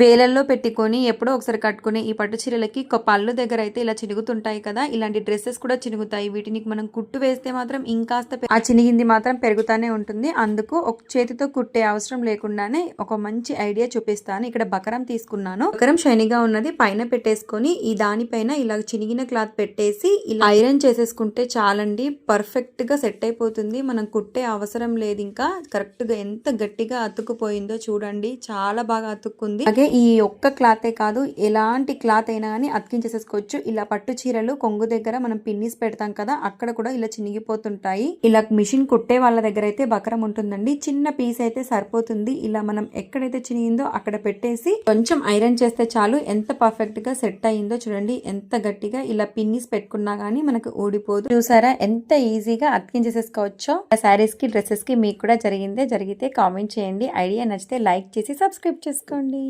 వేలల్లో పెట్టుకొని ఎప్పుడో ఒకసారి కట్టుకునే ఈ పట్టు చీరలకి ఒక పళ్ళు దగ్గర అయితే ఇలా చినుగుతుంటాయి కదా. ఇలాంటి డ్రెస్సెస్ కూడా చినుగుతాయి. వీటిని మనం కుట్టు వేస్తే మాత్రం ఇంకాస్త ఆ చినిగింది మాత్రం పెరుగుతానే ఉంటుంది. అందుకు ఒక చేతితో కుట్టే అవసరం లేకుండానే ఒక మంచి ఐడియా చూపిస్తాను. ఇక్కడ బకరం తీసుకున్నాను. బకరం షైనీగా ఉన్నది. పైన పెట్టేసుకొని ఈ దానిపైన ఇలా చినిగిన క్లాత్ పెట్టేసి ఇలా ఐరన్ చేసేసుకుంటే చాలండి. పర్ఫెక్ట్గా సెట్ అయిపోతుంది. మనం కుట్టే అవసరం లేదు ఇంకా. కరెక్ట్గా ఎంత గట్టిగా అతుక్కుపోయిందో చూడండి. చాలా బాగా అతుక్కుంది. అలాగే ఈ ఒక్క క్లాతే కాదు ఎలాంటి క్లాత్ అయినా కానీ అతికించేసేసుకోవచ్చు. ఇలా పట్టు చీరలు కొంగు దగ్గర మనం పిన్నిస్ పెడతాం కదా అక్కడ కూడా ఇలా చినిగిపోతుంటాయి. ఇలా మిషన్ కుట్టే వాళ్ళ దగ్గర అయితే బకరం ఉంటుందండి. చిన్న పీస్ అయితే సరిపోతుంది. ఇలా మనం ఎక్కడైతే చినిగిందో అక్కడ పెట్టేసి కొంచెం ఐరన్ చేస్తే చాలు. ఎంత పర్ఫెక్ట్గా సెట్ అయ్యిందో చూడండి. ఎంత గట్టిగా ఇలా పిన్నిస్ పెట్టుకున్నా గానీ మనకు ఊడిపోదు. చూసారా? ఎంత ఈజీగా అతికించేసేసుకోవచ్చో. శారీస్కి డ్రెస్సెస్కి మీకు కూడా జరిగిందే జరిగితే కామెంట్ చేయండి. ఐడియా నచ్చితే లైక్ చేసి సబ్స్క్రైబ్ చేసుకోండి.